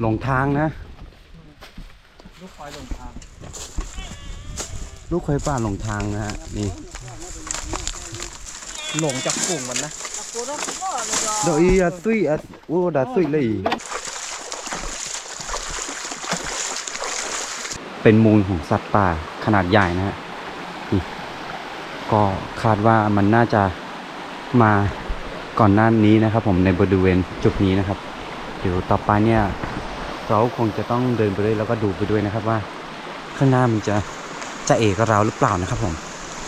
หลงทางนะ ลูกควายหลงทาง ลูกเคยป่าหลงทางนะฮะนี่หลงจากกลุ่มมันนะดอกอีอะตุยอะโอ้ดาตุยเลย เป็นมูลของสัตว์ป่าขนาดใหญ่นะฮะนี่ก็คาดว่ามันน่าจะมาก่อนหน้านี้นะครับ ผมในบริเวณจุดนี้นะครับเดี๋ยวต่อไปเนี่ย เราคงจะต้องเดินไปด้วยแล้วก็ดูไปด้วยนะครับว่า ข้างหน้ามันจะจะเอกกับเราหรือเปล่านะครับผม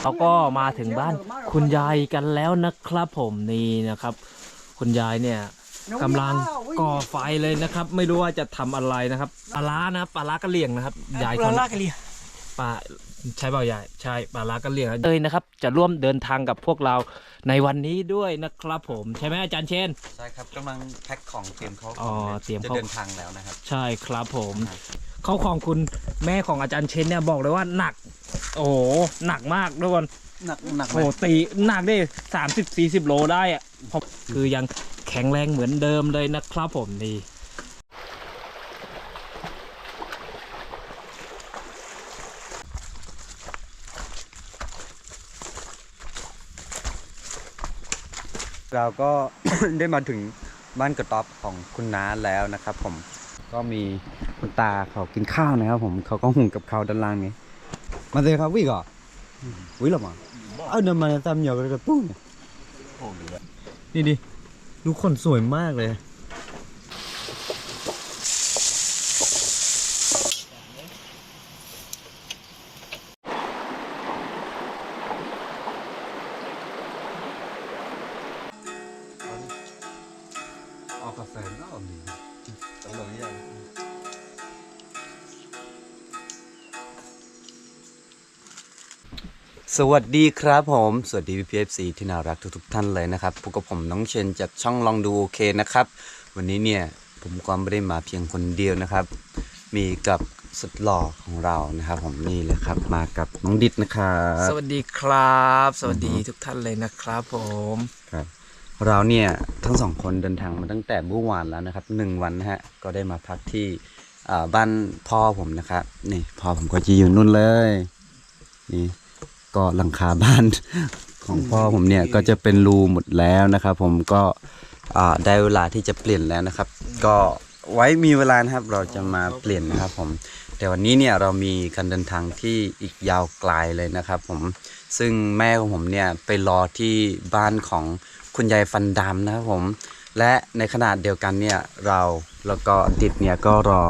เราก็มาถึงบ้านคุณยายกันแล้วนะครับผมนี่นะครับ คุณยายเนี่ยกำลังก่อไฟเลยนะครับ ไม่รู้ว่าจะทำอะไรนะครับปลาร้านะปลาร้ากระเหลี่ยงนะครับ ยายปเขาลาลากะเลีย ปลาใช่เปล่ายายใช่ปลาร้ากระเหลี่ยงเลยนะครับ จะร่วมเดินทางกับพวกเราในวันนี้ด้วยนะครับผมใช่ไหมอาจารย์เชน ใช่ครับกำลังแพ็คของเตรียมเขาอ๋อเตรียมจะเข้าเดินทางแล้วนะครับ ใช่ครับผมเขาของคุณแม่ของอาจารย์เชนเนี่ยบอกเลยว่าหนัก โอ้โหหนักมากทุกคนหนักหนักโอ้โหตีหนักได้สามสิบสี่สิบโลได้อะผมคือยังแข็งแรงเหมือนเดิมเลยนะครับผมนี่ เราก็ได้มาถึงบ้านกระต๊อบของคุณน้าแล้วนะครับ ผมก็มีคุณตาเขากินข้าวนะครับ ผมเขาก็หุงกับข้าวด้านล่างนี้ มาเลยครับวิ่งก่อนวิ่งหรอมาเอาเดินมาตามเหยากับกระปุ้งนี่ดิดูคนสวยมากเลย สวัสดีครับผม สวัสดีพี่พีเอฟซีที่น่ารักทุกๆท่านเลยนะครับพบกับผมน้องเชนจากช่องลองดูโอเคนะครับ วันนี้เนี่ยผมก็ไม่ได้มาเพียงคนเดียวนะครับ มีกับสุดหล่อของเรานะครับ ผมนี่เลยครับ มากับน้องดิดนะครับสวัสดีครับ สวัสดีอือฮึทุกท่านเลยนะครับผมครับ เราเนี่ยทั้งสองคนเดินทางมาตั้งแต่เมื่อวานแล้วนะครับหนึ่งวันนะฮะก็ได้มาพักที่อ่าบ้านพ่อผมนะครับนี่พ่อผมก็จะอยู่นู่นเลยนี่ ก็หลังคาบ้านของพ่อผมเนี่ยก็จะเป็นรูหมดแล้วนะครับ ผมก็อ่าได้เวลาที่จะเปลี่ยนแล้วนะครับ ก็ไว้มีเวลานะครับเราจะมาเปลี่ยนนะครับ ผม แต่วันนี้เนี่ยเรามีการเดินทางที่อีกยาวไกลเลยนะครับ ผมซึ่งแม่ของผมเนี่ยไปรอที่บ้านของคุณยายฟันดำนะครับผม และในขณะเดียวกันเนี่ยเราแล้วก็ดิดเนี่ยก็รอ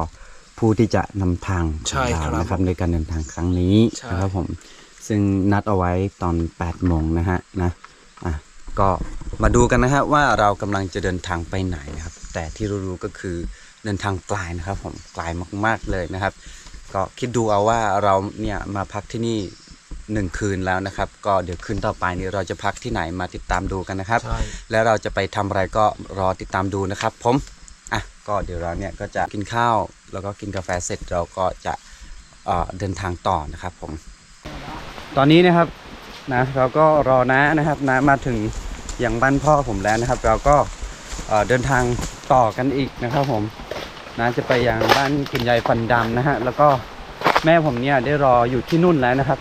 ผู้ที่จะนำทางของเรานะครับในการเดินทางครั้งนี้นะครับผม ซึ่งนัดเอาไว้ตอน8โมงนะฮะนะอะก็มาดูกันนะฮะว่าเรากำลังจะเดินทางไปไหนนะครับ แต่ที่รู้ๆก็คือเดินทางไกลนะครับผมไกลมากๆเลยนะครับ ก็คิดดูเอาว่าเราเนี่ยมาพักที่นี่หนึ่งคืนแล้วนะครับ ก็เดี๋ยวคืนต่อไปนี้เราจะพักที่ไหนมาติดตามดูกันนะครับใช่แล้วเราจะไปทำอะไรก็รอติดตามดูนะครับ ผมอะก็เดี๋ยวเราเนี่ยก็จะกินข้าวแล้วก็กินกาแฟเสร็จเราก็จะเอ่อเดินทางต่อนะครับผม ตอนนี้นะครับนะเราก็รอน้านะครับน้ามาถึงอย่างบ้านพ่อผมแล้วนะครับ เราก็เอ่อเดินทางต่อกันอีกนะครับผมน้าจะไปยังบ้านคุณยายฟันดำนะฮะแล้วก็แม่ผมเนี่ยได้รออยู่ที่นู่นแล้วนะครับ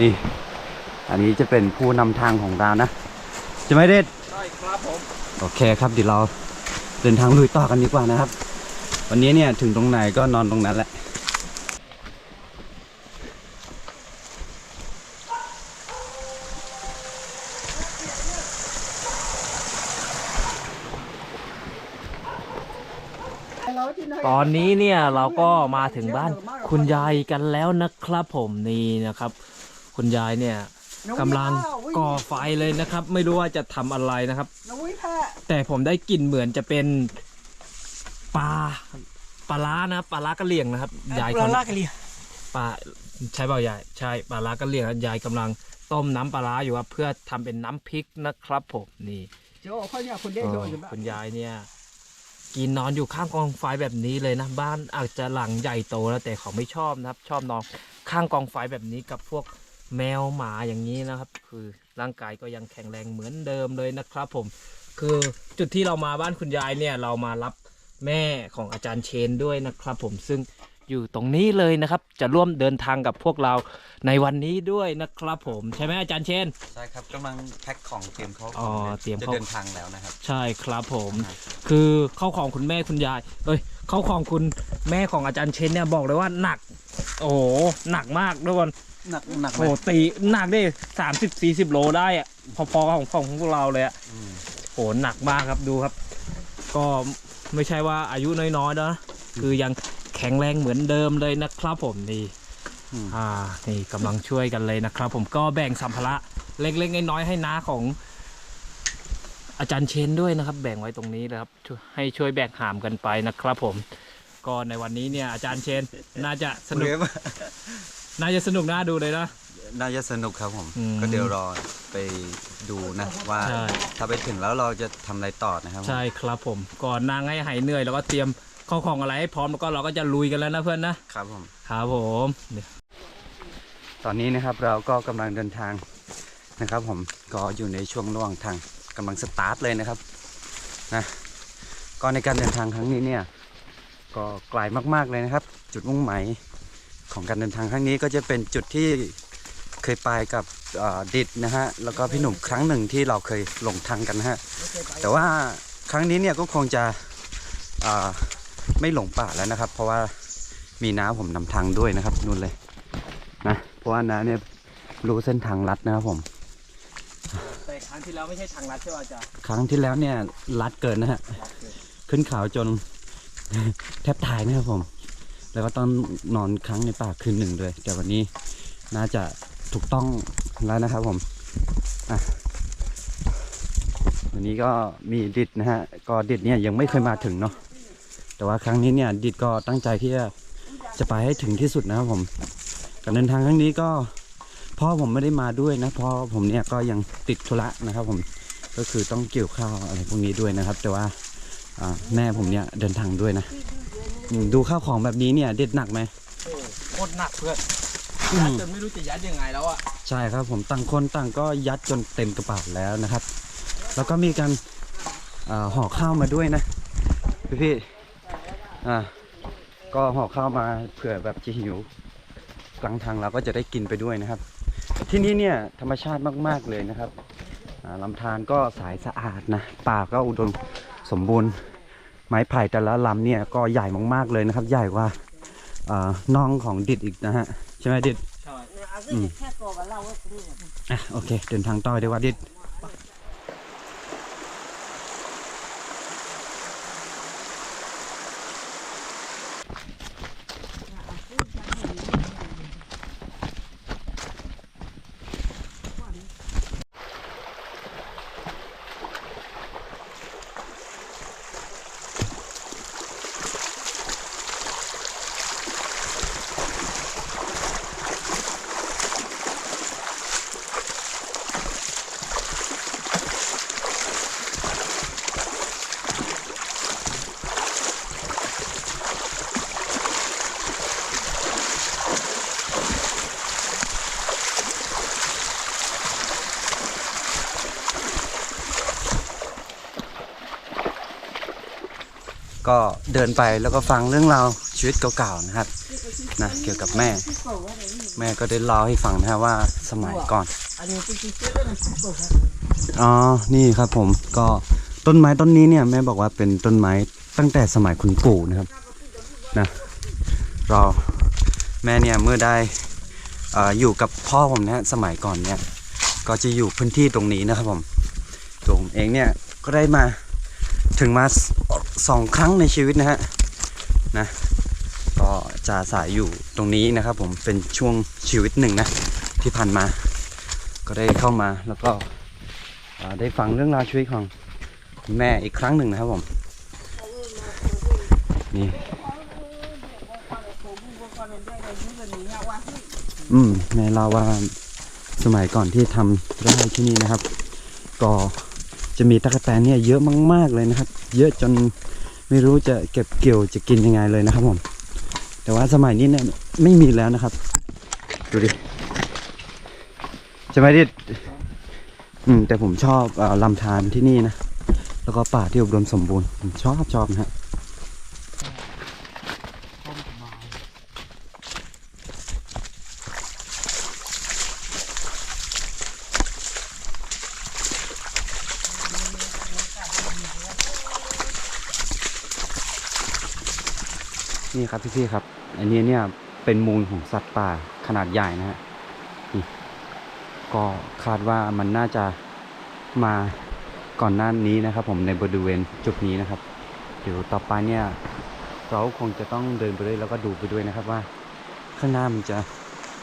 นี่ อันนี้จะเป็นผู้นำทางของเรานะ จะไม่เด็ดใช่ครับผมโอเคครับเดี๋ยวเราเดินทางลุยต่อกันดีกว่านะครับ วันนี้เนี่ยถึงตรงไหนก็นอนตรงนั้นแหละ ต อนนี้เนี่ยเราก็มาถึงบ้านคุณยายกันแล้วนะครับผมนี่นะครับ คุณยายเนี่ยกำลังก่อไฟเลยนะครับ ไม่รู้ว่าจะทำอะไรนะครับ แต่ผมได้กลิ่นเหมือนจะเป็นปลาปลาร้านะปลาร้ากระเหลี่ยงนะครับยายปเขาลาลากะเลียปลาใช่เปล่ายายใช่ปลาร้ากระเหลี่ยงยายกำลังต้มน้ำปลาร้าอยู่ครับเพื่อทำเป็นน้ำพริกนะครับผมนี่โจ้เขาเนี่ยคนเดียวเอโจ้ออยู่บ้านคุณยายเนี่ย กินนอนอยู่ข้างกองไฟแบบนี้เลยนะ บ้านอาจจะหลังใหญ่โตแล้วแต่เขาไม่ชอบนะครับ ชอบนอนข้างกองไฟแบบนี้กับพวกแมวหมาอย่างนี้นะครับ คือร่างกายก็ยังแข็งแรงเหมือนเดิมเลยนะครับ ผม คือจุดที่เรามาบ้านคุณยายเนี่ยเรามารับแม่ของอาจารย์เชนด้วยนะครับ ผมซึ่ง อยู่ตรงนี้เลยนะครับ จะร่วมเดินทางกับพวกเราในวันนี้ด้วยนะครับผมใช่ไหมอาจารย์เชน ใช่ครับกำลังแพ็คของเตรียมเขาอ๋อเตรียมจะเข้า เดินทางแล้วนะครับ ใช่ครับผมครับคือเข้าของคุณแม่คุณยายเอ้ยเข้าของคุณแม่ของอาจารย์เชนเนี่ยบอกเลยว่าหนัก โอ้โหหนักมากทุกคนหนักหนักไหมโอ้โหตีหนักได้สามสิบสี่สิบโลได้อะพอๆกับของของพวกเราเลยอะ อืมโอ้โหหนักมากครับดูครับ ก็ไม่ใช่ว่าอายุน้อยๆนะคือยัง แข็งแรงเหมือนเดิมเลยนะครับผมนี่อืมอ่านี่กำลังช่วยกันเลยนะครับ ผมก็แบ่งสัมภาระเล็กๆน้อยๆให้น้าของ อาจารย์เชนด้วยนะครับ แบ่งไว้ตรงนี้เลยครับช่วยให้ช่วยแบกหามกันไปนะครับ ผม ก็ในวันนี้เนี่ยอาจารย์เชนน่าจะสนุกเรียบน่าจะสนุกน่าดูเลยนะน่าจะสนุกครับผมอืมก็เดี๋ยวรอไปดูนะว่าใช่ถ้าไปถึงแล้วเราจะทำอะไรต่อนะครับผมใช่ครับผมก่อนนางให้หายเหนื่อยแล้วก็เตรียม ข้าวของอะไรให้พร้อมแล้วก็เราก็จะลุยกันแล้วนะเพื่อนนะครับผมครับผมเนี่ยตอนนี้นะครับเราก็กำลังเดินทางนะครับ ผมก็อยู่ในช่วงระหว่างทางกำลังสตาร์ทเลยนะครับนะก็ในการเดินทางครั้งนี้เนี่ยก็ไกลมาก ๆเลยนะครับ จุดมุ่งหมายของการเดินทางครั้งนี้ก็จะเป็นจุดที่เคยไปกับเอ่อดิดนะฮะแล้วก็พี่หนุ่มครั้งหนึ่งที่เราเคยหลงทางกันนะฮะแต่ว่าครั้งนี้เนี่ยก็คงจะอ่า ไม่หลงป่าแล้วนะครับ เพราะว่ามีน้าผมนำทางด้วยนะครับนู่นเลยนะเพราะว่าน้าเนี่ยรู้เส้นทางลัดนะครับผมแต่ครั้งที่แล้วไม่ใช่ทางลัดใช่ไหมอาจารย์ครั้งที่แล้วเนี่ยลัดเกินนะฮะขึ้นเขาจนแทบตายนะครับผม แล้วก็ต้องนอนค้างในป่าคืนหนึ่งเลยแต่วันนี้น่าจะถูกต้องแล้วนะครับผมอะวันนี้ก็มีดิดนะฮะ ก็ดิดเนี่ยยังไม่เคยมาถึงเนาะ แต่ว่าครั้งนี้เนี่ยดิดก็ตั้งใจที่จะจะไปให้ถึงที่สุดนะครับผมการเดินทางครั้งนี้ก็พ่อผมไม่ได้มาด้วยนะเพ่อผมเนี่ยก็ยังติดธุระนะครับ ผมก็คือต้องเกี่ยวข้าวอะไรพวกนี้ด้วยนะครับ แต่ว่าอ่าแม่ผมเนี่ยเดินทางด้วยนะอืมดูข้าวของแบบนี้เนี่ยเด็ดหนักไหมโอ้โคตรหนักเพื่อนอืยัดมจนไม่รู้จะยัดยังไงแล้วอะใช่ครับ ผมต่างคนต่างก็ยัดจนเต็มกระเป๋าแล้วนะครับ แล้วก็มีการอ่าห่อข้าวมาด้วยนะพี่พี่ๆ อ่าก็ห่อข้าวมาเผื่อแบบจะหิวกลางทางเราก็จะได้กินไปด้วยนะครับ ที่นี่เนี่ยธรรมชาติมาก ๆ เลยนะครับอ่าลำธารก็สายสะอาดนะป่าก็อุดมสมบูรณ์ ไม้ไผ่แต่ละลำเนี่ยก็ใหญ่มากๆเลยนะครับ ใหญ่กว่าอ่าน้องของดิดอีกนะฮะใช่ไหมดิดใช่อืมอะโอเค เดินทางต่อดีกว่าดิด ก็เดินไปแล้วก็ฟังเรื่องราวชีวิตเก่าๆนะครับนะเกี่ยวกับแม่ แม่ก็ได้เล่าให้ฟังนะครับว่าสมัยก่อนอ๋อนี่ครับผมก็ต้นไม้ต้นนี้เนี่ยแม่บอกว่าเป็นต้นไม้ตั้งแต่สมัยคุณปู่นะครับนะเรอแม่เนี่ยเมื่อได้ออยู่กับพ่อผมนะฮะสมัยก่อนเนี่ยก็จะอยู่พื้นที่ตรงนี้นะครับผมตัวผมเองเนี่ยก็ได้มาถึงมา สองครั้งในชีวิตนะฮะนะก็จะอายอยู่ตรงนี้นะครับ ผมเป็นช่วงชีวิตหนึ่งนะที่ผ่านมา ก็ได้เข้ามาแล้วก็ได้ฟังเรื่องราวชีวิตของคุณแม่อีกครั้งหนึ่งนะครับผมนี่อืมแม่เล่าว่าสมัยก่อนที่ทำไร่ที่นี่นะครับ ก็จะมีตะกแตนเนี่ยเยอะมาก ๆเลยนะครับ เยอะจน ไม่รู้จะเก็บเกี่ยวจะกินยังไงเลยนะครับผมแต่ว่าสมัยนี้เนี่ยไม่มีแล้วนะครับ ดูดิใช่ไหมดิดอืมแต่ผมชอบอลำธารที่นี่นะ แล้วก็ป่าที่อุดมสมบูรณ์ ผมชอบชอบนะฮะ ครับพี่ๆครับ อันนี้เนี่ยเป็นมูลของสัตว์ป่าขนาดใหญ่นะฮะนี่ก็คาดว่ามันน่าจะมาก่อนหน้านี้นะครับ ผมในบริเวณจุดนี้นะครับ เดี๋ยวต่อไปเนี่ย เราคงจะต้องเดินไปด้วยแล้วก็ดูไปด้วยนะครับว่า ข้างหน้ามันจะ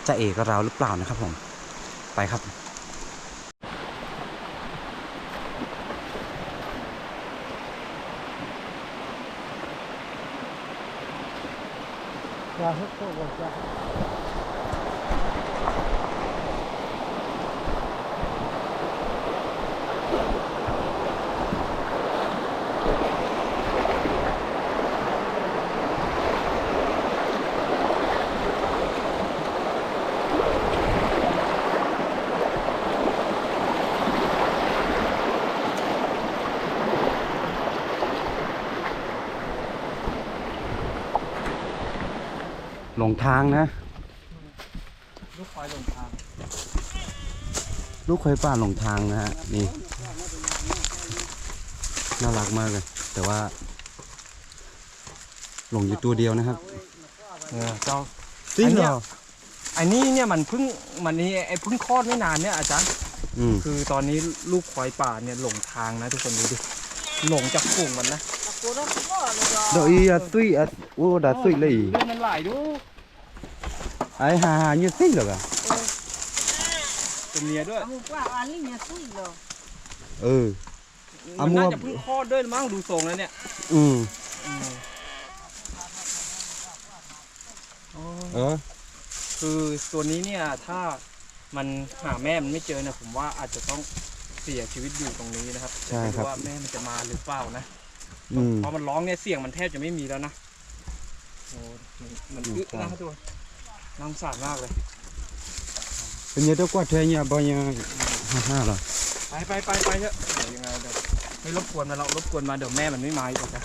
จะเอกกับเราหรือเปล่านะครับผมไปครับ Aja, 过家 หลงทางนะ ลูกควายลงทาง ลูกเคยป่าหลงทางนะฮะนี่ น่ารักมากเลย แต่ว่า หลงอยู่ตัวเดียวนะครับเออเจ้าจริงเหรออันนี้เนี่ยมันเพิ่งมันนี่ไอ้เพิ่งคลอดไม่นานเนี่ยอาจารย์อืมคือตอนนี้ลูกควายป่าเนี่ยหลงทางนะทุกคนดูดิหลงจากฝูงมันนะเดี๋ยวอีอะตุ้ ยอะโอ้ดาตุ้ยเลยเลือดมันไหลดูไอ้หาหาอยู่ตุ้ยเหรอเป็นเมียด้วย Kamu pa alinya sui lo. เออเอามันมัวน่าจะเพิ่งคลอดด้วยมั้งดูทรงแล้วเนี่ย อืมอืมอ๋อเออ คือตัวนี้เนี่ยถ้ามันหาแม่มันไม่เจอเนี่ยผมว่าอาจจะต้องเสียชีวิตอยู่ตรงนี้นะครับใช่ครับไม่ว่าแม่มันจะมาหรือเปล่านะอืมพอมันร้องเนี่ยเสียงมันแทบจะไม่มีแล้วนะโอ้มันมันอึะใช่ นะครับทุกคน น่าสงสารมากเลยเป็นยังตัวกว่าเธอเนี่ยบ่ยังฮ่าฮ่าเหรอไปไปไปไปเถอะเดี๋ยวยังไงเดี๋ยวไม่รบกวนมันเรารบกวนมาเดี๋ยวแม่มันไม่มาอีกนะ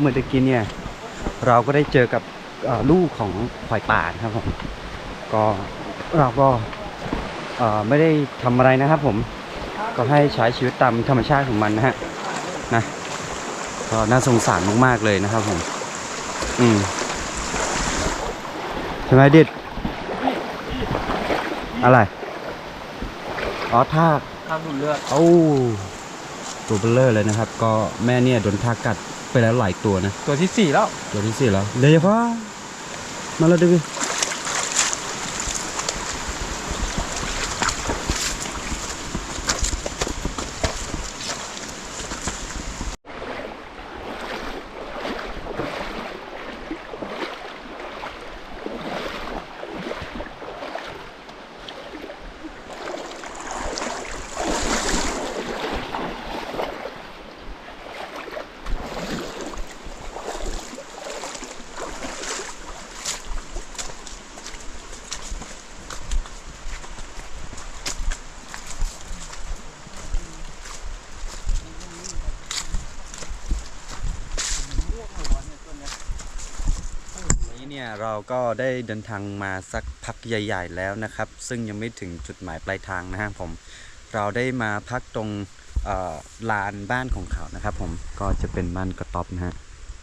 เมื่อตะกี้เนี่ยเราก็ได้เจอกับเอ่อลูกของควายป่านะครับผมก็เราก็เอ่อไม่ได้ทำอะไรนะครับผมก็ให้ใช้ชีวิตตามธรรมชาติของมันนะฮะนะก็น่าสงสารมากๆเลยนะครับผม อืม ใช่ไหมดิดอะไร อ๋อทากทางดูดเลือดเอ้าตัวเบลเลอร์เลยนะครับ ก็แม่เนี่ยโดนทากกัดไปแล้วหลายตัวนะ ตัวที่สี่แล้ว ตัวที่สี่แล้ว เลยพ่อมาแล้วดินี้ เราก็ได้เดินทางมาสักพักใหญ่ ๆ แล้วนะครับ ซึ่งยังไม่ถึงจุดหมายปลายทางนะฮะผม เราได้มาพักตรงลานบ้านของเขานะครับ ผมก็จะเป็นบ้านกระต๊อบนะฮะ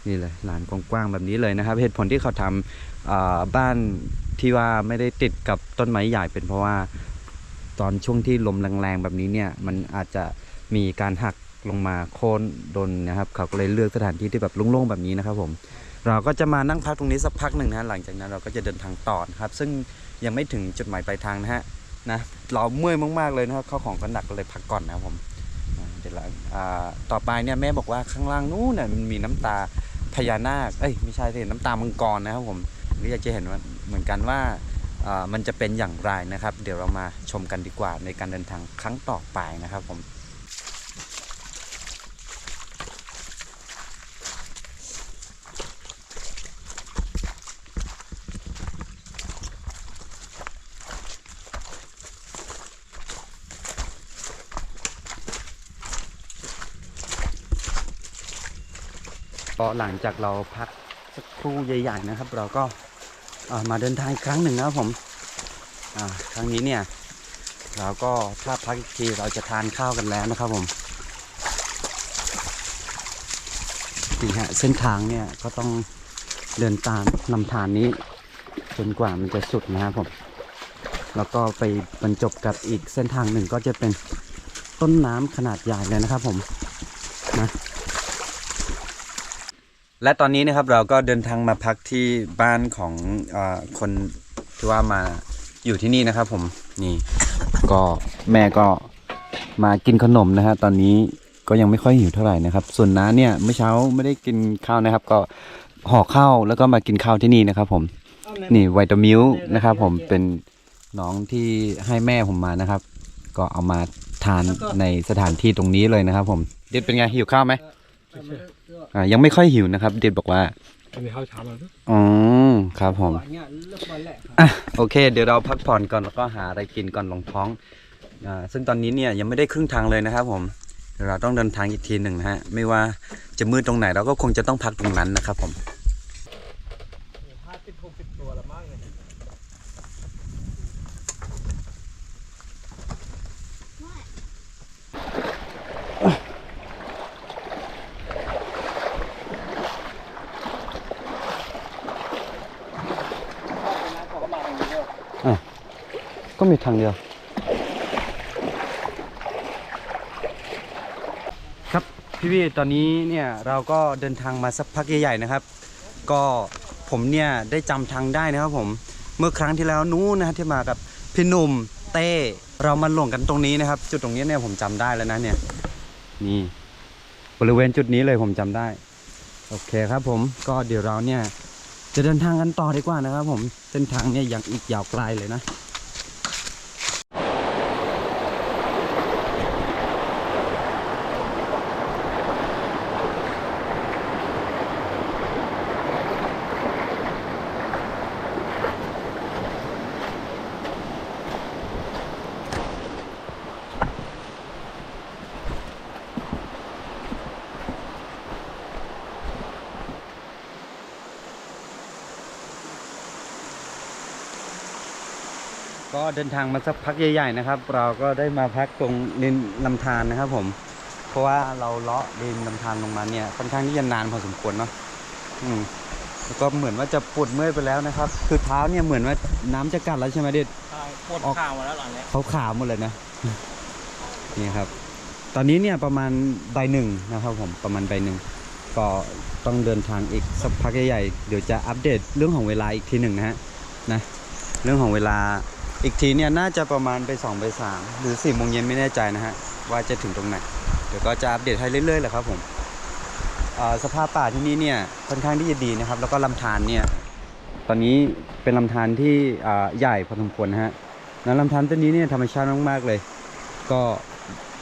นี่เลยลานกว้างๆแบบนี้เลยนะครับ เหตุผลที่เขาทำบ้านที่ว่าไม่ได้ติดกับต้นไม้ใหญ่เป็นเพราะว่าตอนช่วงที่ลมแรงๆแบบนี้เนี่ยมันอาจจะมีการหักลงมาโค่นโดนนะครับ เขาก็เลยเลือกสถานที่ที่แบบโล่งๆแบบนี้นะครับผม เราก็จะมานั่งพักตรงนี้สักพักหนึ่งนะฮะหลังจากนั้นเราก็จะเดินทางต่อครับ ซึ่งยังไม่ถึงจุดหมายปลายทางนะฮะนะเราเมื่อยมากๆเลยนะครับข้าวของก็หนักก็เลยพักก่อนนะครับผมเดี๋ยวเราอ่าต่อไปเนี่ยแม่บอกว่าข้างล่างนู้นน่ะมันมีน้ำตาพญานาคเอ้ยไม่ใช่สิน้ำตามังกรนะครับผมก็อยากจะเห็นว่าเหมือนกันว่ามันจะเป็นอย่างไรนะครับ เดี๋ยวเรามาชมกันดีกว่าในการเดินทางครั้งต่อไปนะครับผม หลังจากเราพักสักครู่ใหญ่ ๆ นะครับ เราก็มาเดินทางอีกครั้งหนึ่งนะครับผมครั้งนี้เนี่ย เราก็ถ้าพักอีกทีเราจะทานข้าวกันแล้วนะครับผมนี่ฮะเส้นทางเนี่ยก็ต้องเดินตามลำธารนี้ จนกว่ามันจะสุดนะครับผมแล้วก็ไปบรรจบกับอีกเส้นทางหนึ่งก็จะเป็นต้นน้ำขนาดใหญ่เลยนะครับผมนะ และตอนนี้นะครับเราก็เดินทางมาพักที่บ้านของอคนที่ว่ามาอยู่ที่นี่นะครับ ผมนี่ ก็แม่ก็มากินขนมนะฮะตอนนี้ก็ยังไม่ค่อยหิวเท่าไหร่นะครับ ส่วนน้าเนี่ยเมื่อเช้าไม่ได้กินข้าวนะครับ ก็ห่อข้าวแล้วก็มากินข้าวที่นี่นะครับ ผม นี่ไวตามิลนะครับ ผมเป็นน้องที่ให้แม่ผมมานะครับ ก็เอามาทานในสถานที่ตรงนี้เลยนะครับ ผมเด็ดเป็นไงหิวข้าวไหม อ่ายังไม่ค่อยหิวนะครับ เด็ดบอกว่ามีข้าวเช้ามาอ๋อครับผมอะโอเค เดี๋ยวเราพักผ่อนก่อนแล้วก็หาอะไรกินก่อนลงท้องอ่าซึ่งตอนนี้เนี่ยยังไม่ได้ครึ่งทางเลยนะครับ ผมเดี๋ยวเราต้องเดินทางอีกทีหนึ่งนะฮะไม่ว่าจะมืดตรงไหนเราก็คงจะต้องพักตรงนั้นนะครับผม ห้าสิบหกสิบตัวละมั้งเลย ก็มีทางเดียว ครับพี่พี่ตอนนี้เนี่ยเราก็เดินทางมาสักพักใหญ่ๆนะครับ ก็ผมเนี่ยได้จำทางได้นะครับผมเมื่อครั้งที่แล้วนู้นนะฮะที่มากับพี่หนุ่มเต้เรามาหลงกันตรงนี้นะครับ จุดตรงนี้เนี่ยผมจำได้แล้วนะเนี่ยนี่บริเวณจุดนี้เลยผมจำได้ โอเคครับผมก็เดี๋ยวเราเนี่ยจะเดินทางกันต่อดีกว่านะครับผมเส้นทางเนี่ยยังอีกยาวไกลเลยนะ ก็เดินทางมาสักพักใหญ่ๆนะครับ เราก็ได้มาพักตรงริมลำธารนะครับผม เพราะว่าเราเลาะริมลำธารลงมาเนี่ยค่อนข้างที่จะนานพอสมควรเนาะอืมแล้วก็เหมือนว่าจะปวดเมื่อยไปแล้วนะครับ คือเท้าเนี่ยเหมือนว่าน้ำจะกัดแล้วใช่ไหมเด็ดใช่หมดข่าวมาแล้วหลังเนี้ยเขาขาวหมดเลยนะนี่ครับ ตอนนี้เนี่ยประมาณใบหนึ่งนะครับผมประมาณใบหนึ่งก็ต้องเดินทางอีกสักพักใหญ่ๆเดี๋ยวจะอัปเดตเรื่องของเวลาอีกทีหนึ่งนะฮะนะ เรื่องของเวลา อีกทีเนี่ยน่าจะประมาณไปสองไปสามหรือสี่โมงเย็นไม่แน่ใจนะฮะว่าจะถึงตรงไหนเดี๋ยวก็จะอัปเดตให้เรื่อยๆแหละครับผมอ่าสภาพป่าที่นี่เนี่ยค่อนข้างที่จะดีนะครับ แล้วก็ลำธารเนี่ยตอนนี้เป็นลำธารที่อ่าใหญ่พอสมควรนะฮะน้ำลำธารต้นนี้เนี่ยธรรมชาติมากๆเลย ก็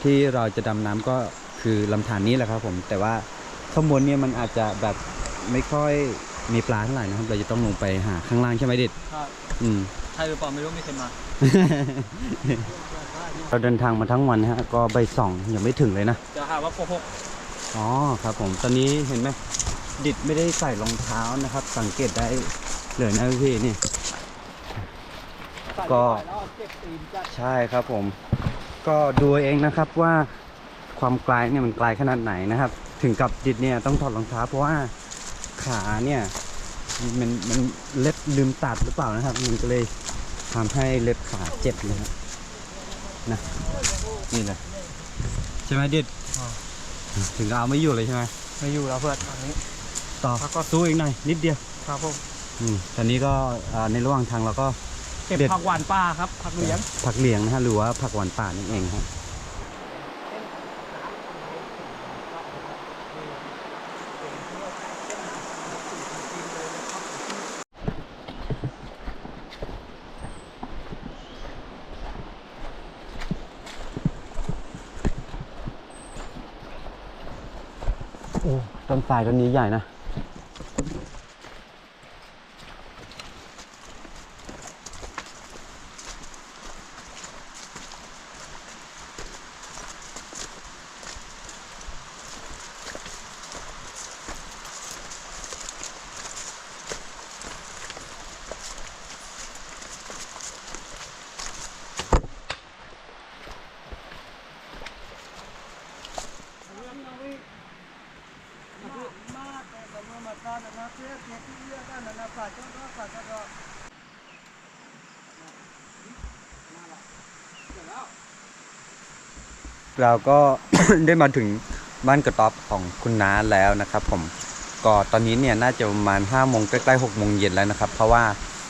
ที่เราจะดำน้ำก็คือลำธารนี้แหละครับผม แต่ว่าข้างบนเนี่ยมันอาจจะแบบไม่ค่อยมีปลาเท่าไหร่นะครับ เราจะต้องลงไปหาข้างล่างใช่ไหมเด็ดใช่อืม ใช่หรือเปล่าไม่รู้ไม่เคยมา เราเดินทางมาทั้งวันนะฮะ ก็ใบายสองยังไม่ถึงเลยนะ จะหาว่าโกหกอ๋อครับผมตอนนี้เห็นไหมดิดไม่ได้ใส่รองเท้านะครับ สังเกตได้เลยนะพี่นี่ ก็เจ็บตีนจัดใช่ครับผม ก็ดูเองนะครับว่าความไกลเนี่ยมันไกลขนาดไหนนะครับ ถึงกับดิดเนี่ยต้องถอดรองเท้าเพราะว่าขาเนี่ย มันมันเล็บลืมตัดหรือเปล่านะครับ มันก็เลยทำให้เล็บขาเจ็บนะครับนะนี่เลยใช่ไหมดิดถึงกับเอาไม่อยู่เลยใช่ไหมไม่อยู่แล้วเพื่อนตอนนี้ต่อแล้วก็สู้อีกหน่อยนิดเดียวครับผมอืมตอนนี้ก็อ่าในระหว่างทางเราก็เก็บเด็ดผักหวานป่าครับผักเหลี้ยงผักเหลียงนะฮะหรือว่าผักหวานป่านั่นเองครับโอ้ต้นสายต้นนี้ใหญ่นะ เราก็ ได้มาถึงบ้านกระต๊อบของคุณน้าแล้วนะครับผมก็ตอนนี้เนี่ยน่าจะประมาณ5้าโมงใกล้ๆหกโมงเย็นแล้วนะครับ เพราะว่า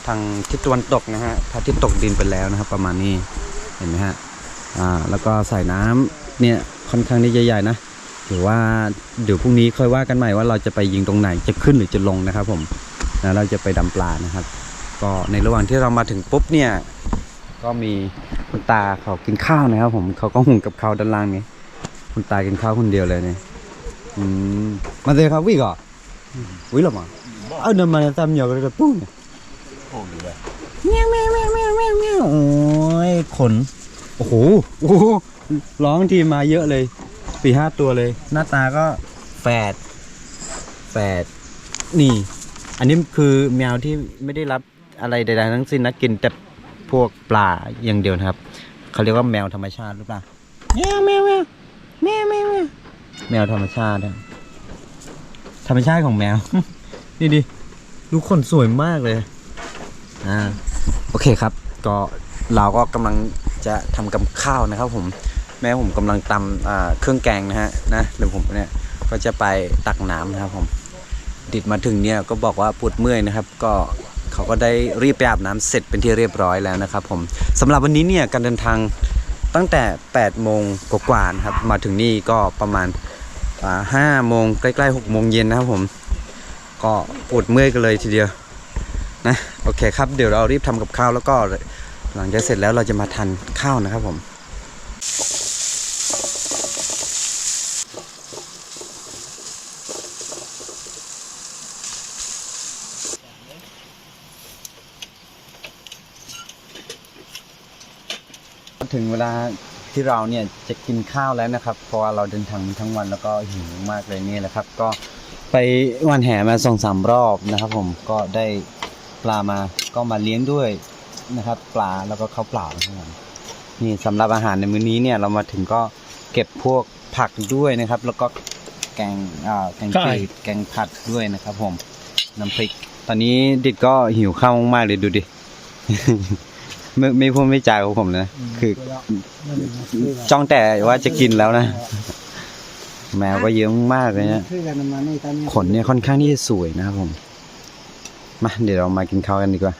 ทางทิศตะวันตกนะฮะพระอาทิตย์ตกดินไปแล้วนะครับ ประมาณนี้เห็นไหมฮะอ่าแล้วก็ใส่น้ำเนี่ยค่อนข้างที่ใหญ่ๆนะถือว่าเดี๋ยวพรุ่งนี้ค่อยว่ากันใหม่ว่าเราจะไปยิงตรงไหนจะขึ้นหรือจะลงนะครับ ผมนะเราจะไปดำปลานะครับ ก็ในระหว่างที่เรามาถึงปุ๊บเนี่ยก็มี คุณตาเขากินข้าวนะครับ ผมเขาก็หุงกับข้าวด้านล่างนี้คุณตากินข้าวคนเดียวเลยเนี่ยอืมมาเลยครับวิ่งก่อนวิ่งหรอมาเอาเดินมาตามเหยากันกระปุ้งเมียวเมียวเมียวเมียวเมียวเมียวโอ้ยขนโอ้โหโอ้โหร้องทีมาเยอะเลยสี่ห้าตัวเลย หน้าตาก็แฝดแฝดนี่ อันนี้คือแมวที่ไม่ได้รับอะไรใดๆทั้งสิ้นนะกินแต่ พวกปลาอย่างเดียวนะครับเขาเรียกว่าแมวธรรมชาติหรือเปล่าแมวแมวแมวแมวแมวแมวแมวธรรมชาตินะธรรมชาติของแมว นี่ดิดูขนสวยมากเลยอ่าโอเคครับ ก็เราก็กำลังจะทำกับข้าวนะครับ ผมแม่ผมกำลังตำอ่าเครื่องแกงนะฮะนะเดี๋ยวผมเนี่ยก็จะไปตักน้ำนะครับผมดิดมาถึงเนี่ยก็บอกว่าปวดเมื่อยนะครับ ก็ เขาก็ได้รีบไปอาบน้ำเสร็จเป็นที่เรียบร้อยแล้วนะครับผมสำหรับวันนี้เนี่ยการเดินทางตั้งแต่8โมงกว่าๆนครับมาถึงนี่ก็ประมาณห้าโมงใกล้ๆ6โมงเย็นนะครับผมก็ปวดเมื่อยกันเลยทีเดียวนะโอเคครับเดี๋ยวเรารีบทำกับข้าวแล้วก็หลังจากเสร็จแล้วเราจะมาทานข้าวนะครับผม ถึงเวลาที่เราเนี่ยจะกินข้าวแล้วนะครับ เพราะว่าเราเดินทางมาทั้งวันแล้วก็หิวมากเลยนี่แหละครับ ก็ไปวันแห่มาสองสามรอบนะครับ ผมก็ได้ปลามาก็มาเลี้ยงด้วยนะครับ ปลาแล้วก็ข้าวเปล่านะครับผมนี่สำหรับอาหารในมื้อนี้เนี่ยเรามาถึงก็เก็บพวกผักด้วยนะครับ แล้วก็แกงอ่าแกงไก่จืดแกงผัดด้วยนะครับ ผมน้ำพริก ตอนนี้ดิดก็หิวข้าวมากๆเลยดูดิ ไม่ไม่พูดไม่จาของผมนะ คือ จ้องแต่ว่าจะกินแล้วนะ แมวก็เยอะมากเลยนะขนเนี่ยค่อนข้างที่จะสวยนะครับผม มาเดี๋ยวเรามากินข้าวกันดีกว่า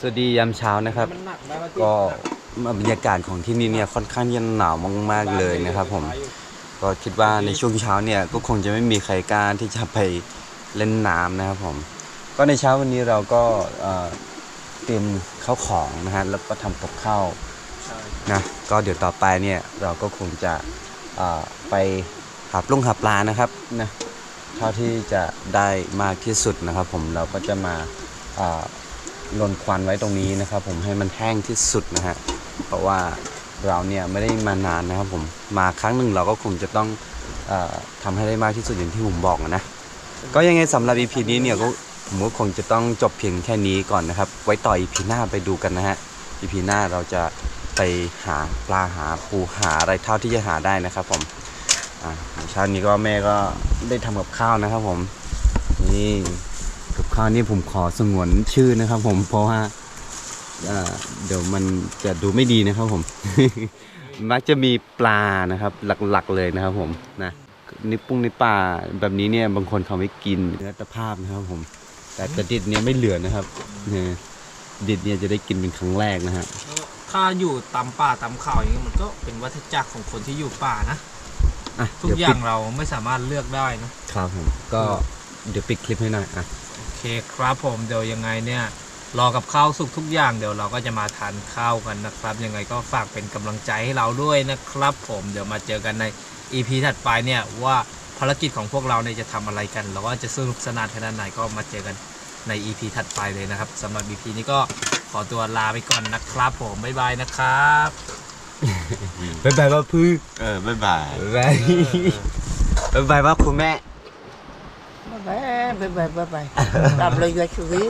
สวัสดียามเช้านะครับ ก็ บรรยากาศของที่นี่เนี่ยค่อนข้างที่จะหนาวมากๆเลยนะครับ ผมก็คิดว่าในช่วงเช้าเนี่ยก็คงจะไม่มีใครกล้าที่จะไปเล่นน้ำนะครับผม ก็ในเช้าวันนี้เราก็เตรียมข้าวของนะฮะแล้วก็ทำกับข้าวนะก็เดี๋ยวต่อไปเนี่ยเราก็คงจะไปหาปลุงหาปลานะครับนะเท่าที่จะได้มากที่สุดนะครับ ผมเราก็จะมาเอ่อลนควันไว้ตรงนี้นะครับ ผมให้มันแห้งที่สุดนะฮะ ราะว่าเราเนี่ยไม่ได้มานานนะครับผมมาครั้งหนึ่งเราก็คงจะต้องออทำให้ได้มากที่สุดอย่างที่ผมบอกนะก็ยังไงสำหรับ EP นี้เนี่ยก็ผมก็คงจะต้องจบเพียงแค่นี้ก่อนนะครับ ไว้ต่อ EP หน้าไปดูกันนะฮะ EP หน้าเราจะไปหาปลาหาปูหาอะไรเท่าที่จะหาได้นะครับผมอ่าเช้านี้ก็แม่ก็ได้ทำกับข้าวนะครับผมนี่กับข้าวนี่ผมขอสงวนชื่อนะครับผมเพราะว่า เอ่อเดี๋ยวมันจะดูไม่ดีนะครับผม มักจะมีปลานะครับหลักๆเลยนะครับผมนะนิปปุ้งในป่าแบบนี้เนี่ยบางคนเขาไม่กินเนื้อตะภาพนะครับผม แต่แต่ดิดเนี่ยไม่เหลือนะครับเนี่ยดิดเนี่ยจะได้กินเป็นครั้งแรกนะฮะถ้าอยู่ตามป่าตามเขาอย่างนี้มันก็เป็นวัฏจักรของคนที่อยู่ป่านะอะทุกเดี๋ยวอย่าปิงดเราไม่สามารถเลือกได้นะครับผมก็เดี๋ยวปิดคลิปให้หน่อยอะโอเคครับผมเดี๋ยวยังไงเนี่ย รอกับข้าวสุกทุกอย่างเดี๋ยวเราก็จะมาทานข้าวกันนะครับ ยังไงก็ฝากเป็นกำลังใจให้เราด้วยนะครับ ผมเดี๋ยวมาเจอกันใน EP ถัดไปเนี่ยว่าภารกิจของพวกเราเนี่ยจะทำอะไรกันแล้วก็จะสนุกสนานขนาดไหนก็มาเจอกันใน EP ถัดไปเลยนะครับสำหรับ EP นี้ก็ขอตัวลาไปก่อนนะครับ ผมบ๊ายบายนะครับบ๊ายบายว่าพื้เออบ๊ายบายบ๊ายบายบ๊ายบายว่าคุณแม่ Bye bye, bye bye, bye bye. Làm lời cho chú ý.